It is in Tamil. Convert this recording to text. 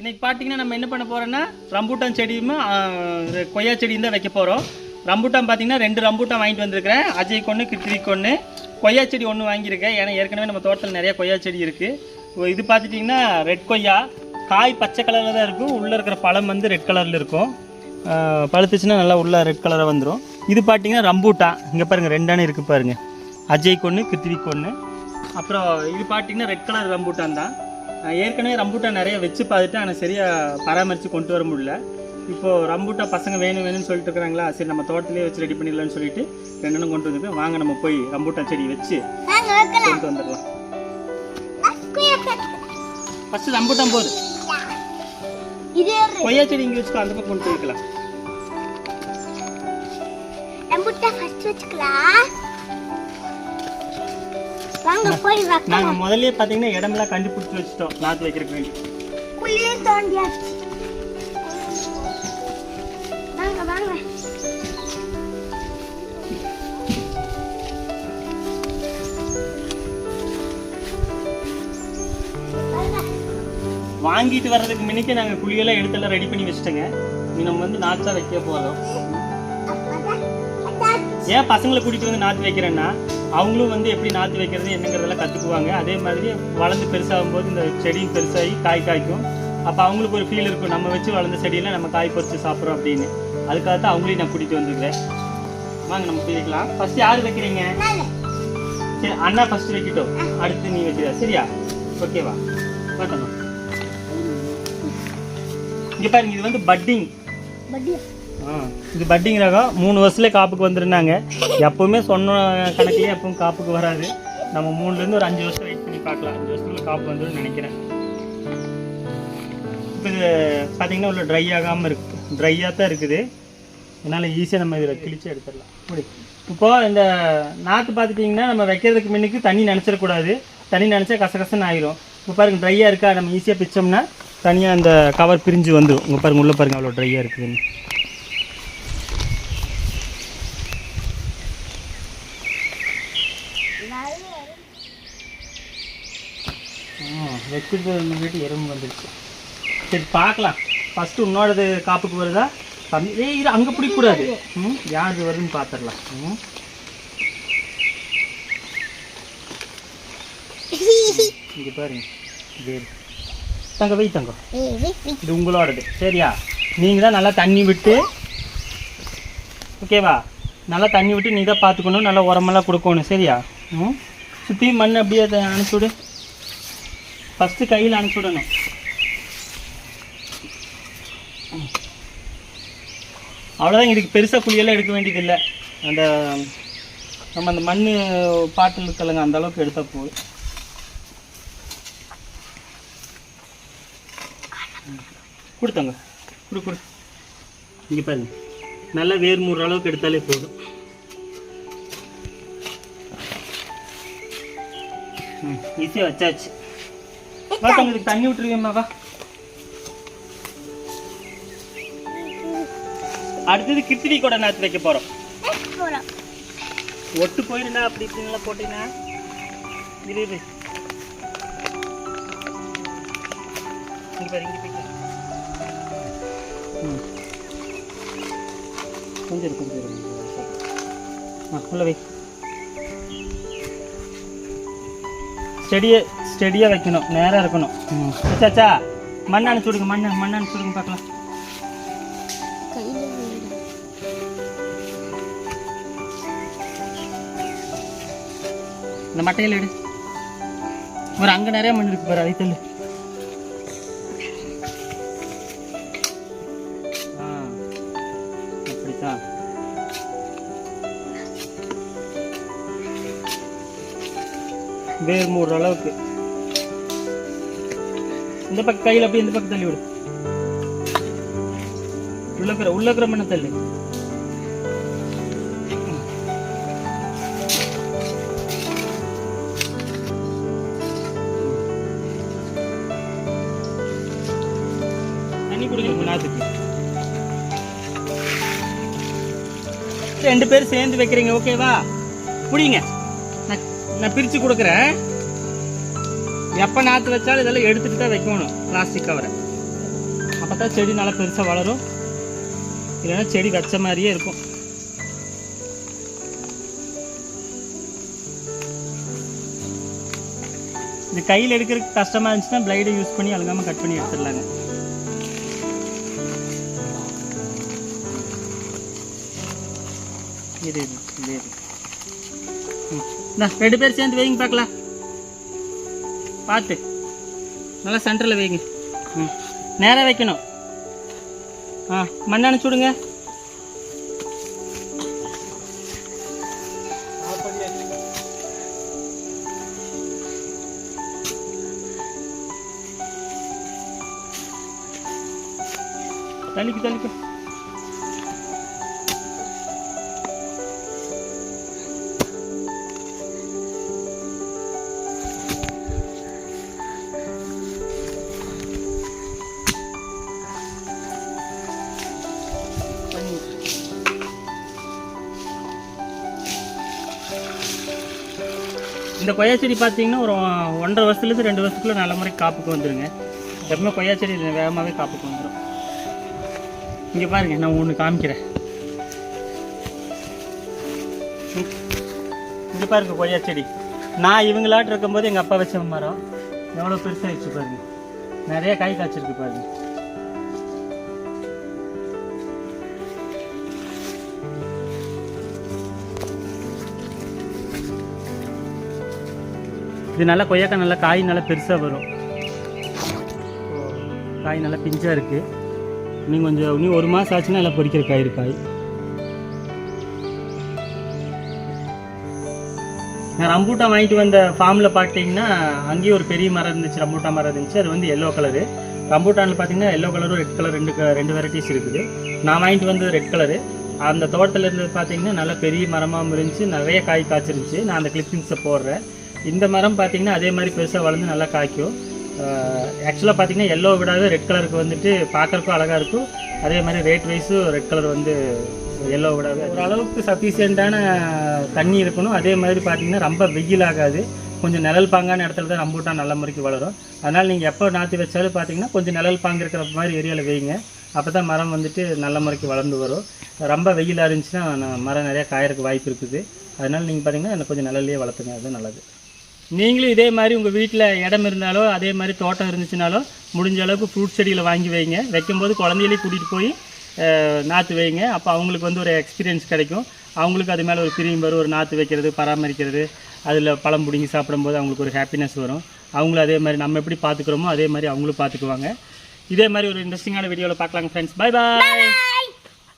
இன்னைக்கு பார்த்தீங்கன்னா நம்ம என்ன பண்ண போறோம்னா ரம்பூட்டான் செடியும் கொய்யா செடியும் தான் வைக்க போகிறோம் ரம்பூட்டான் பார்த்தீங்கன்னா ரெண்டு ரம்பூட்டான் வாங்கிட்டு வந்திருக்கிறேன். அஜய் கொன்று கிருத்திக் கொன்று கொய்யா செடி ஒன்று வாங்கியிருக்கேன். ஏன்னா ஏற்கனவே நம்ம தோட்டத்தில் நிறைய கொய்யா செடி இருக்குது இது பார்த்துட்டிங்கன்னா ரெட் கொய்யா. காய் பச்சை கலரில் தான் இருக்கும். உள்ளே இருக்கிற பழம் வந்து ரெட் கலரில் இருக்கும். பழுத்துச்சுன்னா நல்லா உள்ள ரெட் கலராக வந்துடும் இது பார்த்தீங்கன்னா ரம்பூட்டான். இங்கே பாருங்கள் ரெண்டானே இருக்குது பாருங்கள் அஜய் கொன்று கிருத்திக் கொன்று அப்புறம் இது பார்த்தீங்கன்னா ரெட் கலர் ரம்பூட்டான் தான். ஏற்கனவே ரம்பூட்டா நிறைய வச்சு பார்த்துட்டு ஆனால் சரியாக பராமரித்து கொண்டு வர முடியல. இப்போது ரம்பூட்டா பசங்க வேணும் வேணும்னு சொல்லிட்டு இருக்கிறாங்களா? சரி நம்ம தோட்டத்திலே வச்சு ரெடி பண்ணிடலாம்னு சொல்லிட்டு ரெண்டனும் கொண்டு வந்துட்டு வாங்க நம்ம போய் ரம்பூட்டா செடி வச்சு கொண்டு வந்துடலாம். ஃபஸ்ட்டு ரம்பூட்டான் போகுது கொய்யா செடி இங்கே வச்சுக்கோ அந்த பக்கம் கொண்டு போய் வைக்கலாம். ரம்புட்டா வச்சுக்கலாம். வாங்க போய் வைக்கலாம் நாங்கள் முதல்லயே பார்த்தீங்கன்னா இடமெல்லாம் கண்டுபிடிச்சி வச்சுட்டோம் நாற்று வைக்கிறதுக்கு. குழியே தோண்டியாச்சு. வாங்க வாங்க. வாங்க. வாங்கிட்டு வர்றதுக்கு முன்னிக்கு நாங்கள் குழியெல்லாம் எடுத்தெல்லாம் ரெடி பண்ணி வச்சுட்டோங்க. நம்ம வந்து நாற்று வைக்க போகிறோம் ஏன் பசங்களை கூட்டிகிட்டு வந்து நாற்று வைக்கிறேன்னா அவங்களும் வந்து எப்படி நாற்று வைக்கிறது என்னங்கிறதெல்லாம் கற்றுக்குவாங்க அதே மாதிரி வளர்ந்து பெருசாகும் போது இந்த செடியும் பெருசாகி காய் காய்க்கும். அப்போ அவங்களுக்கு ஒரு ஃபீல் இருக்கும் நம்ம வச்சு வளர்ந்த செடியெல்லாம் நம்ம காய் பறித்து சாப்பிட்றோம் அப்படின்னு. அதுக்காக தான் அவங்களையும் நான் கூட்டிகிட்டு வந்துருக்கேன் வாங்க நம்ம போய் வைக்கலாம் யார் வைக்கிறீங்க? சரி அண்ணா ஃபஸ்ட்டு வைக்கட்டும். அடுத்து நீ வைக்கிறா சரியா? ஓகேவா பார்த்தோம் இங்கே பாருங்க இது வந்து பட்டிங் பட்டிங் ஆ, இது பட்டிங் ரகம். மூணு வருஷத்துல காப்புக்கு வந்துருந்தாங்க. எப்பவுமே சொன்ன கணக்குலயே எப்பவும் காப்புக்கு வராது. நம்ம மூணுலேருந்து ஒரு அஞ்சு வருஷம் வெயிட் பண்ணி பார்க்கலாம். அஞ்சு வருஷத்துல காப்பு வந்துடும் நினைக்கிறேன். இப்போ இது பார்த்தீங்கன்னா உள்ள ட்ரை ஆகாமல் இருக்கு. ட்ரையாக தான் இருக்குது. அதனால் ஈஸியாக நம்ம இதில் கிழிச்சு எடுத்துடலாம். அப்படி இப்போ இந்த நாற்று பார்த்துட்டிங்கன்னா நம்ம வைக்கிறதுக்கு முன்னுக்கு தண்ணி நினச்சிடக்கூடாது. தண்ணி நினச்சா கசகசன்னு ஆயிரும். இப்போ பாருங்க ட்ரையாக இருக்கா? நம்ம ஈஸியாக பிச்சோம்னா தனியாக அந்த கவர் பிரிஞ்சு வந்துடும் உங்கள் பாருங்க உள்ளே பாருங்க அவ்வளோ ட்ரையாக இருக்குதுன்னு. வச்சுட்டு வீட்டு எறும்பு வந்துடுச்சு சரி பார்க்கலாம். ஃபஸ்ட்டு உன்னோடது காப்புக்கு வருதா? கம்மி ஏய் இது அங்கே பிடிக்கக்கூடாது. ம் யாரு வருதுன்னு பார்த்துடலாம் ம். இங்கே பாருங்க வேறு தங்க வை தங்கம். இது உங்களோடது. சரியா? நீங்கள் தான் நல்லா தண்ணி விட்டு ஓகேவா? நல்லா தண்ணி விட்டு நீ தான் பார்த்துக்கணும். நல்லா உரமெல்லாம் கொடுக்கணும். சரியா? ம். சுற்றி மண் அப்படியே அதை அனுப்பிச்சி விடு. ஃபஸ்ட்டு கையில் அனுப்பிச்சுடணும் அவ்வளோதான் இதுக்கு பெருசாக குழியெல்லாம் எடுக்க வேண்டியதில்லை. அந்த நம்ம அந்த மண் பாட்டில் இருக்கலங்க அந்த அளவுக்கு எடுத்தால் போதும். கொடுத்தாங்க. கொடு கொடு. இங்கே பாருங்க. நல்லா வேர் மூடுற அளவுக்கு எடுத்தாலே போதும். ம் ஈஸியாக வச்சாச்சு. வா தங்க தண்ணி விட்டுருவேம்மா வா. அடுத்தது கித்திரி கூட நாற்று வைக்க போறோம். ஒட்டு போயிருந்தா அப்படி இப்படிங்களா போட்டீங்கன்னா இரு கொஞ்சம் இரு, கொஞ்சம் ஆ உள்ள வை. ஸ்டெடியே ஸ்டெடியாக வைக்கணும். நேராக இருக்கணும். ம் வச்சாச்சா மண் அனுப்பிச்சு விடுங்க மண் மண் அனுப்பிச்சு விடுங்க பார்க்கலாம். இந்த மட்டையில் எடு ஒரு அங்கே நிறைய மண் இருக்கு பாரு அதை ஆ அப்படித்தான். வேர் மூடுற அளவுக்கு இந்த பக்கம் கையில் அப்படியே இந்த பக்கம் தள்ளி விடு உள்ளக்கிற உள்ளக்கிற மண்ணை தள்ளு. தண்ணி குடிக்கணும் நாத்துக்கு ரெண்டு பேரும் சேர்ந்து வைக்கிறீங்க ஓகேவா? புடிங்க நான் பிரித்து கொடுக்குறேன். எப்போ நாற்று வச்சாலும் இதெல்லாம் எடுத்துகிட்டு தான் வைக்கணும் பிளாஸ்டிக் கவரை அப்போ தான் செடி நல்லா பெருசாக வளரும். இல்லைன்னா செடி வச்ச மாதிரியே இருக்கும். இது கையில் எடுக்கிறதுக்கு கஷ்டமாக இருந்துச்சுன்னா பிளைடை யூஸ் பண்ணி அழுகாமல் கட் பண்ணி எடுத்துடலாங்க. இது இது இது இது. ம். நான் ரெண்டு பேர் சேர்ந்து வைங்க பார்க்கலாம். பார்த்து நல்லா சென்டரில் வைங்க. ம் நேராக வைக்கணும். ஆ மண் அணைச்சு தள்ளிக்கு தள்ளிக்கு. இந்த கொய்யா செடி பார்த்தீங்கன்னா ஒரு ஒன்றரை வருஷத்துலேருந்து ரெண்டு வருஷத்துக்குள்ள நல்ல முறை காப்புக்கு வந்துடுங்க எப்பவுமே கொய்யா செடி வேகமாகவே காப்புக்கு வந்துடும் இங்கே பாருங்கள் நான் ஒன்று காமிக்கிறேன். இங்கே பாருங்க கொய்யா செடி. நான் இவங்களாட்டு இருக்கும்போது எங்கள் அப்பா வச்ச மரம். எவ்வளோ பெருசாகிடுச்சு பாருங்க. நிறைய காய் காய்ச்சிருக்கு பாருங்கள் இது நல்லா கொய்யாக்காய் நல்லா காய் நல்லா பெருசாக வரும். காய் நல்லா பிஞ்சாக இருக்குது இன்னும் கொஞ்சம் இன்னும் ஒரு மாதம் ஆச்சுன்னா நல்லா பொரிக்கிற காய் காய். நான் ரம்பூட்டான் வாங்கிட்டு வந்த ஃபார்மில் பார்த்தீங்கன்னா அங்கேயும் ஒரு பெரிய மரம் இருந்துச்சு ரம்பூட்டான் மரம் இருந்துச்சு. அது வந்து எல்லோ கலரு ரம்பூட்டானில் பார்த்தீங்கன்னா எல்லோ கலரும் ரெட் கலர் ரெண்டு ரெண்டு வெரைட்டிஸ் இருக்குது. நான் வாங்கிட்டு வந்தது ரெட் கலரு அந்த தோட்டத்தில் இருந்தது பார்த்தீங்கன்னா நல்லா பெரிய மரமாக இருந்துச்சு. நிறைய காய் காய்ச்சிருந்துச்சு. நான் அந்த கிளிப்பிங்ஸை போடுறேன். இந்த மரம் பார்த்தீங்கன்னா அதே மாதிரி பெருசாக வளர்ந்து நல்லா காய்க்கும். ஆக்சுவலாக பார்த்தீங்கன்னா எல்லோ விடாத ரெட் கலருக்கு வந்துட்டு பார்க்கறக்கும் அழகாக இருக்கும். அதே மாதிரி ரேட் வைஸும் ரெட் கலர் வந்து எல்லோ விடாத. ஓரளவுக்கு சஃபிஷியண்ட்டான தண்ணி இருக்கணும். அதே மாதிரி பார்த்தீங்கன்னா ரொம்ப வெயில் ஆகாது. கொஞ்சம் நிழல் பாங்கான இடத்துல தான் ரம்பூட்டான் நல்ல முறைக்கு வளரும். அதனால் நீங்கள் எப்போ நாற்று வச்சாலும் பார்த்தீங்கன்னா கொஞ்சம் நிழல் பாங்கு இருக்கிற மாதிரி ஏரியாவில் வைங்க. அப்போ தான் மரம் வந்துட்டு நல்ல முறைக்கு வளர்ந்து வரும். ரொம்ப வெயிலாக இருந்துச்சுன்னா மரம் நிறையா காயறதுக்கு வாய்ப்பு இருக்குது. அதனால் நீங்கள் பார்த்தீங்கன்னா எனக்கு கொஞ்சம் நிழல்லையே வளர்த்துங்க. அது நல்லது. நீங்களும் இதே மாதிரி உங்கள் வீட்டில் இடம் இருந்தாலோ அதே மாதிரி தோட்டம் இருந்துச்சுனாலோ முடிஞ்ச அளவுக்கு ஃப்ரூட் செடிகளை வாங்கி வைங்க. வைக்கும்போது குழந்தைகளே கூட்டிகிட்டு போய் நாற்று வைங்க. அப்போ அவங்களுக்கு வந்து ஒரு எக்ஸ்பீரியன்ஸ் கிடைக்கும். அவங்களுக்கு அது மேலே ஒரு பிரியம் வரும். ஒரு நாற்று வைக்கிறது பராமரிக்கிறது அதில் பழம் பிடுங்கி சாப்பிடும்போது அவங்களுக்கு ஒரு ஹாப்பினஸ் வரும். அவங்களும் அதே மாதிரி நம்ம எப்படி பார்த்துக்குறோமோ அதே மாதிரி அவங்களும் பார்த்துக்குவாங்க இதே மாதிரி ஒரு இன்ட்ரெஸ்டிங்கான வீடியோவில் பார்க்கலாங்க ஃப்ரெண்ட்ஸ் பை பாய்